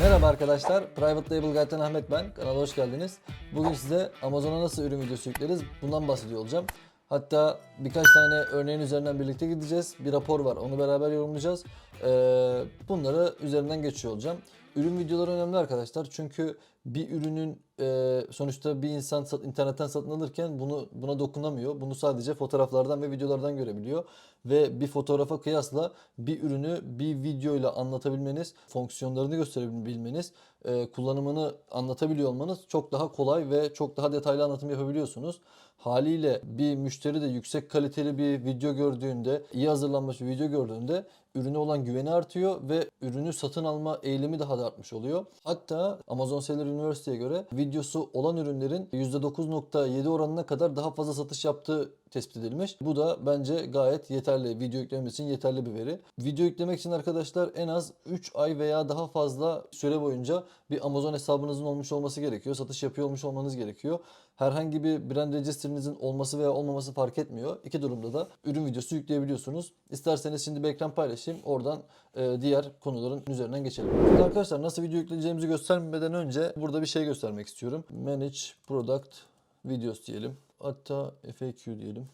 Merhaba arkadaşlar, Private Label Guide'den Ahmet ben. Kanala hoş geldiniz. Bugün size Amazon'a nasıl ürün videosu yükleriz bundan bahsediyor olacağım. Hatta birkaç tane örneğin üzerinden birlikte gideceğiz. Bir rapor var, onu beraber yorumlayacağız. Ee, bunları üzerinden geçiyor olacağım. Ürün videoları önemli arkadaşlar çünkü bir ürünün e, sonuçta bir insan sat- internetten satın alırken bunu buna dokunamıyor. Bunu sadece fotoğraflardan ve videolardan görebiliyor. Ve bir fotoğrafa kıyasla bir ürünü bir videoyla anlatabilmeniz, fonksiyonlarını gösterebilmeniz, e, kullanımını anlatabiliyor olmanız çok daha kolay ve çok daha detaylı anlatım yapabiliyorsunuz. Haliyle bir müşteri de yüksek kaliteli bir video gördüğünde, iyi hazırlanmış bir video gördüğünde ürüne olan güveni artıyor ve ürünü satın alma eğilimi daha da artmış oluyor. Hatta Amazon Seller University'ye göre videosu olan ürünlerin %9.7 oranına kadar daha fazla satış yaptığı tespit edilmiş. Bu da bence gayet yeterli. Video yüklemesi için yeterli bir veri. Video yüklemek için arkadaşlar en az 3 ay veya daha fazla süre boyunca bir Amazon hesabınızın olmuş olması gerekiyor. Satış yapıyor olmuş olmanız gerekiyor. Herhangi bir brand register'ınızın olması veya olmaması fark etmiyor. İki durumda da ürün videosu yükleyebiliyorsunuz. İsterseniz şimdi bir ekran paylaşayım. Oradan e, diğer konuların üzerinden geçelim. Şimdi arkadaşlar nasıl video yükleyeceğimizi göstermeden önce burada bir şey göstermek istiyorum. Manage Product Videos diyelim. Hatta FAQ diyelim.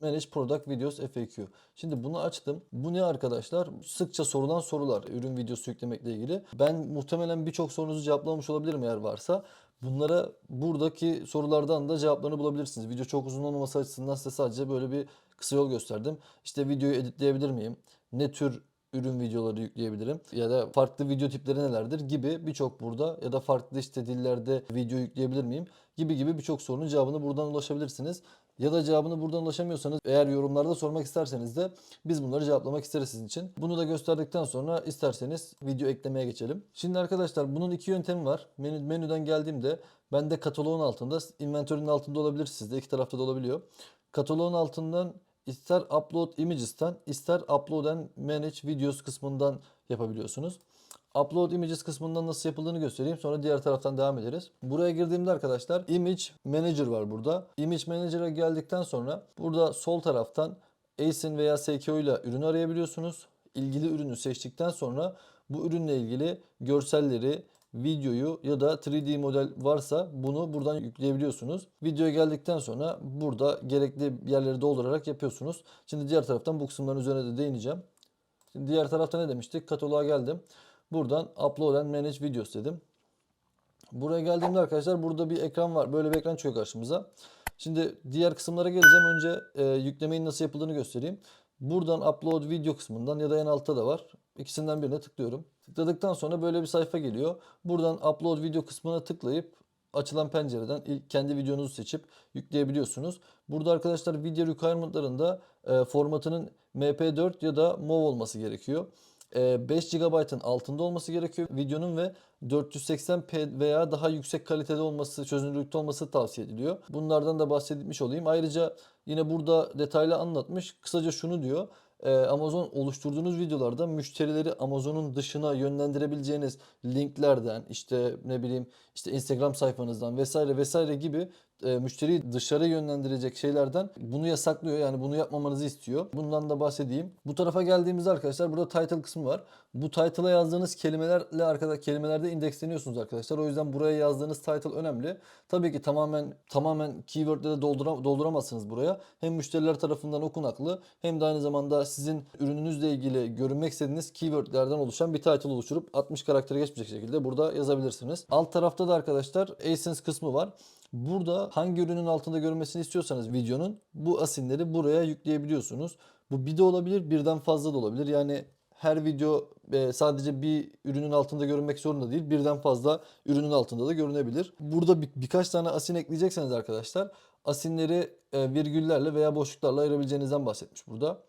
Manage Product Videos FAQ. Şimdi bunu açtım. Bu ne arkadaşlar? Sıkça sorulan sorular ürün videosu yüklemekle ilgili. Ben muhtemelen birçok sorunuzu cevaplamış olabilirim eğer varsa. Bunlara buradaki sorulardan da cevaplarını bulabilirsiniz. Video çok uzun olmaması açısından size sadece böyle bir kısa yol gösterdim. İşte videoyu editleyebilir miyim? Ne tür ürün videoları yükleyebilirim ya da farklı video tipleri nelerdir gibi birçok burada ya da farklı işte dillerde video yükleyebilir miyim gibi gibi birçok sorunun cevabını buradan ulaşabilirsiniz. Ya da cevabını buradan ulaşamıyorsanız eğer yorumlarda sormak isterseniz de biz bunları cevaplamak isteriz sizin için. Bunu da gösterdikten sonra isterseniz video eklemeye geçelim. Şimdi arkadaşlar bunun iki yöntemi var. Menü, menüden geldiğimde bende kataloğun altında, inventörün altında olabilir sizde. iki tarafta da olabiliyor. Kataloğun altından ister upload images'ten ister upload and manage videos kısmından yapabiliyorsunuz. Upload images kısmından nasıl yapıldığını göstereyim. Sonra diğer taraftan devam ederiz. Buraya girdiğimde arkadaşlar image manager var burada. Image manager'a geldikten sonra burada sol taraftan ASIN veya SKO ile ürünü arayabiliyorsunuz. İlgili ürünü seçtikten sonra bu ürünle ilgili görselleri, videoyu ya da 3D model varsa bunu buradan yükleyebiliyorsunuz. Videoya geldikten sonra burada gerekli yerleri doldurarak yapıyorsunuz. Şimdi diğer taraftan bu kısımların üzerine de değineceğim. Şimdi diğer tarafta ne demiştik? Kataloğa geldim. Buradan upload and manage videos dedim. Buraya geldiğimde arkadaşlar burada bir ekran var. Böyle bir ekran çıkıyor karşımıza. Şimdi diğer kısımlara geleceğim. Önce e, yüklemenin nasıl yapıldığını göstereyim. Buradan upload video kısmından ya da en altta da var. İkisinden birine tıklıyorum. Tıkladıktan sonra böyle bir sayfa geliyor. Buradan upload video kısmına tıklayıp açılan pencereden ilk kendi videonuzu seçip yükleyebiliyorsunuz. Burada arkadaşlar video requirement'larında e, formatının MP4 ya da MOV olması gerekiyor. E, 5 GB'ın altında olması gerekiyor videonun ve 480p veya daha yüksek kalitede olması, çözünürlükte olması tavsiye ediliyor. Bunlardan da bahsetmiş olayım. Ayrıca yine burada detaylı anlatmış. Kısaca şunu diyor. Ee, Amazon oluşturduğunuz videolarda müşterileri Amazon'un dışına yönlendirebileceğiniz linklerden işte ne bileyim işte Instagram sayfanızdan vesaire vesaire gibi e, müşteriyi dışarı yönlendirecek şeylerden bunu yasaklıyor. Yani bunu yapmamanızı istiyor. Bundan da bahsedeyim. Bu tarafa geldiğimizde arkadaşlar burada title kısmı var. Bu title'a yazdığınız kelimelerle arkadaşlar kelimelerde indeksleniyorsunuz arkadaşlar. O yüzden buraya yazdığınız title önemli. Tabii ki tamamen tamamen keyword'le de doldura, dolduramazsınız buraya. Hem müşteriler tarafından okunaklı hem de aynı zamanda sizin ürününüzle ilgili görünmek istediğiniz keywordlerden oluşan bir title oluşturup 60 karaktere geçmeyecek şekilde burada yazabilirsiniz. Alt tarafta da arkadaşlar ASINS kısmı var. Burada hangi ürünün altında görünmesini istiyorsanız videonun bu asinleri buraya yükleyebiliyorsunuz. Bu bir de olabilir birden fazla da olabilir. Yani her video e, sadece bir ürünün altında görünmek zorunda değil. Birden fazla ürünün altında da görünebilir. Burada bir, birkaç tane asin ekleyecekseniz arkadaşlar asinleri e, virgüllerle veya boşluklarla ayırabileceğinizden bahsetmiş burada.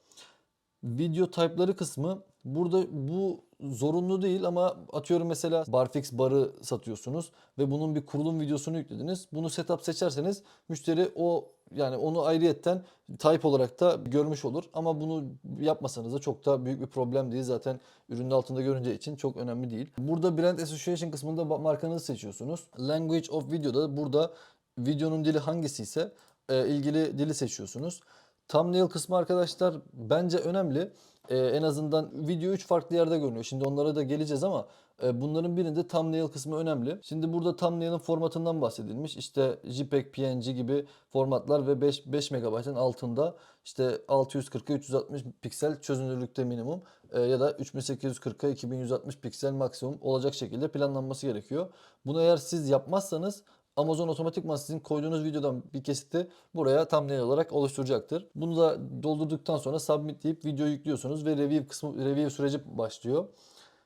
Video type'ları kısmı burada bu zorunlu değil ama atıyorum mesela barfix barı satıyorsunuz ve bunun bir kurulum videosunu yüklediniz. Bunu setup seçerseniz müşteri o yani onu ayrıyetten type olarak da görmüş olur. Ama bunu yapmasanız da çok da büyük bir problem değil. Zaten ürünün altında görüneceği için çok önemli değil. Burada brand association kısmında markanızı seçiyorsunuz. Language of video'da burada videonun dili hangisi ise e, ilgili dili seçiyorsunuz. Thumbnail kısmı arkadaşlar bence önemli. e, en azından video 3 farklı yerde görünüyor. Şimdi onlara da geleceğiz ama e, bunların birinde thumbnail kısmı önemli. Şimdi burada thumbnail'ın formatından bahsedilmiş. İşte JPEG, PNG gibi formatlar ve 5, 5 MB'ın altında işte 640'a 360 piksel çözünürlükte minimum e, ya da 3840'a 2160 piksel maksimum olacak şekilde planlanması gerekiyor. Bunu eğer siz yapmazsanız Amazon otomatikman sizin koyduğunuz videodan bir kesiti buraya thumbnail olarak oluşturacaktır. Bunu da doldurduktan sonra submit deyip video yüklüyorsunuz ve review kısmı review süreci başlıyor.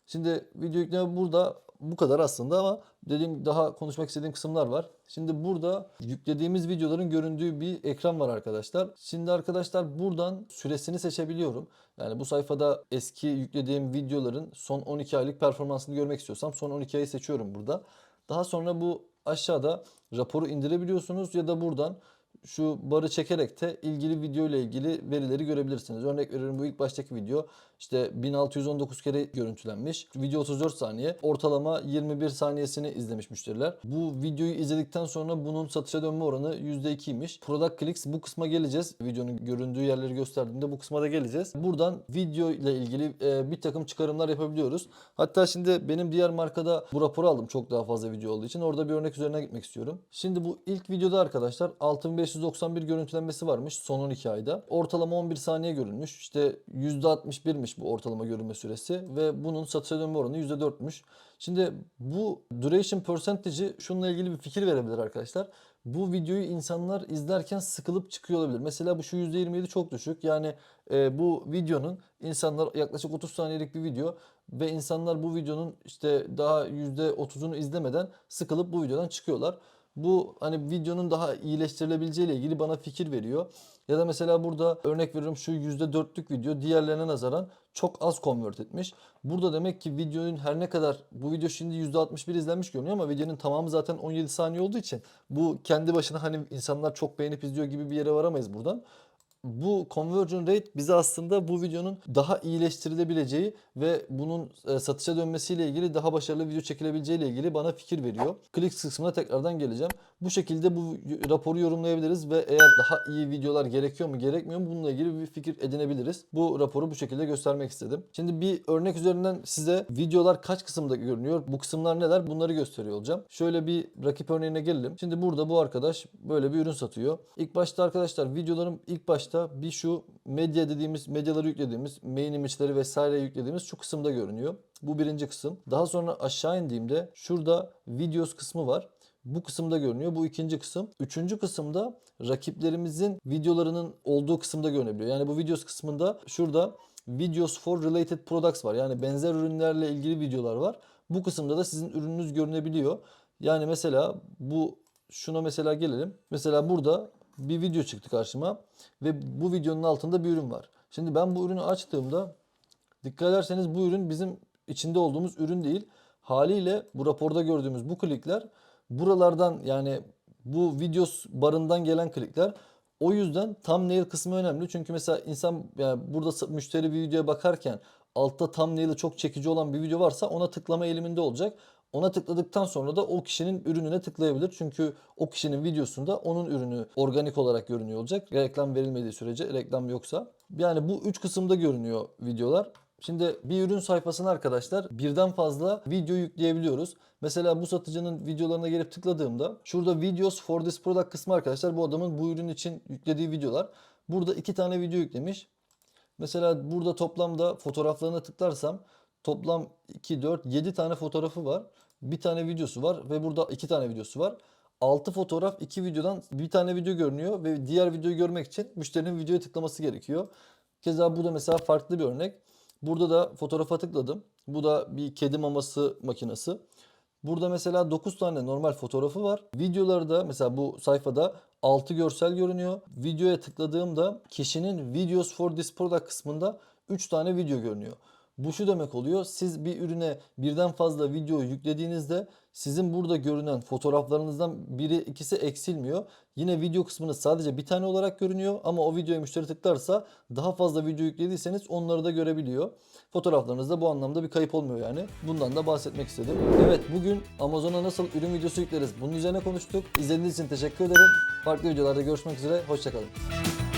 Şimdi video yükleme burada bu kadar aslında ama dediğim daha konuşmak istediğim kısımlar var. Şimdi burada yüklediğimiz videoların göründüğü bir ekran var arkadaşlar. Şimdi arkadaşlar buradan süresini seçebiliyorum. Yani bu sayfada eski yüklediğim videoların son 12 aylık performansını görmek istiyorsam son 12 ayı seçiyorum burada. Daha sonra bu aşağıda raporu indirebiliyorsunuz ya da buradan şu barı çekerek de ilgili video ile ilgili verileri görebilirsiniz. Örnek veriyorum bu ilk baştaki video işte 1619 kere görüntülenmiş. Video 34 saniye. Ortalama 21 saniyesini izlemiş müşteriler. Bu videoyu izledikten sonra bunun satışa dönme oranı %2'ymiş. Product Clicks bu kısma geleceğiz. Videonun göründüğü yerleri gösterdiğimde bu kısma da geleceğiz. Buradan video ile ilgili e, bir takım çıkarımlar yapabiliyoruz. Hatta şimdi benim diğer markada bu raporu aldım çok daha fazla video olduğu için. Orada bir örnek üzerine gitmek istiyorum. Şimdi bu ilk videoda arkadaşlar 6591 görüntülenmesi varmış son 12 ayda. Ortalama 11 saniye görülmüş. İşte %61'miş bu ortalama görünme süresi ve bunun satışa dönme oranı %4'müş. Şimdi bu duration percentage'i şununla ilgili bir fikir verebilir arkadaşlar. Bu videoyu insanlar izlerken sıkılıp çıkıyor olabilir. Mesela bu şu %27 çok düşük. Yani e, bu videonun insanlar yaklaşık 30 saniyelik bir video ve insanlar bu videonun işte daha %30'unu izlemeden sıkılıp bu videodan çıkıyorlar. Bu hani videonun daha iyileştirilebileceği ile ilgili bana fikir veriyor. Ya da mesela burada örnek veriyorum şu %4'lük video diğerlerine nazaran çok az convert etmiş. Burada demek ki videonun her ne kadar bu video şimdi %61 izlenmiş görünüyor ama videonun tamamı zaten 17 saniye olduğu için bu kendi başına hani insanlar çok beğenip izliyor gibi bir yere varamayız buradan bu conversion rate bize aslında bu videonun daha iyileştirilebileceği ve bunun e, satışa dönmesiyle ilgili daha başarılı video çekilebileceği ile ilgili bana fikir veriyor. Clicks kısmına tekrardan geleceğim. Bu şekilde bu raporu yorumlayabiliriz ve eğer daha iyi videolar gerekiyor mu gerekmiyor mu bununla ilgili bir fikir edinebiliriz. Bu raporu bu şekilde göstermek istedim. Şimdi bir örnek üzerinden size videolar kaç kısımda görünüyor, bu kısımlar neler bunları gösteriyor olacağım. Şöyle bir rakip örneğine gelelim. Şimdi burada bu arkadaş böyle bir ürün satıyor. İlk başta arkadaşlar videolarım ilk başta bir şu medya dediğimiz medyaları yüklediğimiz main image'leri vesaire yüklediğimiz şu kısımda görünüyor. Bu birinci kısım. Daha sonra aşağı indiğimde şurada videos kısmı var. Bu kısımda görünüyor. Bu ikinci kısım. Üçüncü kısımda rakiplerimizin videolarının olduğu kısımda görünebiliyor. Yani bu videos kısmında şurada videos for related products var. Yani benzer ürünlerle ilgili videolar var. Bu kısımda da sizin ürününüz görünebiliyor. Yani mesela bu şuna mesela gelelim. Mesela burada bir video çıktı karşıma ve bu videonun altında bir ürün var. Şimdi ben bu ürünü açtığımda dikkat ederseniz bu ürün bizim içinde olduğumuz ürün değil. Haliyle bu raporda gördüğümüz bu klikler buralardan yani bu videos barından gelen klikler. O yüzden thumbnail kısmı önemli. Çünkü mesela insan yani burada müşteri bir videoya bakarken altta thumbnail'i çok çekici olan bir video varsa ona tıklama eğiliminde olacak. Ona tıkladıktan sonra da o kişinin ürününe tıklayabilir. Çünkü o kişinin videosunda onun ürünü organik olarak görünüyor olacak. Reklam verilmediği sürece reklam yoksa. Yani bu üç kısımda görünüyor videolar. Şimdi bir ürün sayfasına arkadaşlar birden fazla video yükleyebiliyoruz. Mesela bu satıcının videolarına gelip tıkladığımda şurada videos for this product kısmı arkadaşlar bu adamın bu ürün için yüklediği videolar. Burada iki tane video yüklemiş. Mesela burada toplamda fotoğraflarına tıklarsam toplam 2, 4, 7 tane fotoğrafı var. Bir tane videosu var ve burada iki tane videosu var. 6 fotoğraf 2 videodan bir tane video görünüyor ve diğer videoyu görmek için müşterinin videoya tıklaması gerekiyor. Keza bu da mesela farklı bir örnek. Burada da fotoğrafa tıkladım. Bu da bir kedi maması makinesi. Burada mesela 9 tane normal fotoğrafı var. Videolarda mesela bu sayfada 6 görsel görünüyor. Videoya tıkladığımda kişinin videos for this product kısmında 3 tane video görünüyor. Bu şu demek oluyor. Siz bir ürüne birden fazla video yüklediğinizde sizin burada görünen fotoğraflarınızdan biri ikisi eksilmiyor. Yine video kısmınız sadece bir tane olarak görünüyor ama o videoya müşteri tıklarsa daha fazla video yüklediyseniz onları da görebiliyor. Fotoğraflarınızda bu anlamda bir kayıp olmuyor yani. Bundan da bahsetmek istedim. Evet bugün Amazon'a nasıl ürün videosu yükleriz bunun üzerine konuştuk. İzlediğiniz için teşekkür ederim. Farklı videolarda görüşmek üzere. Hoşçakalın.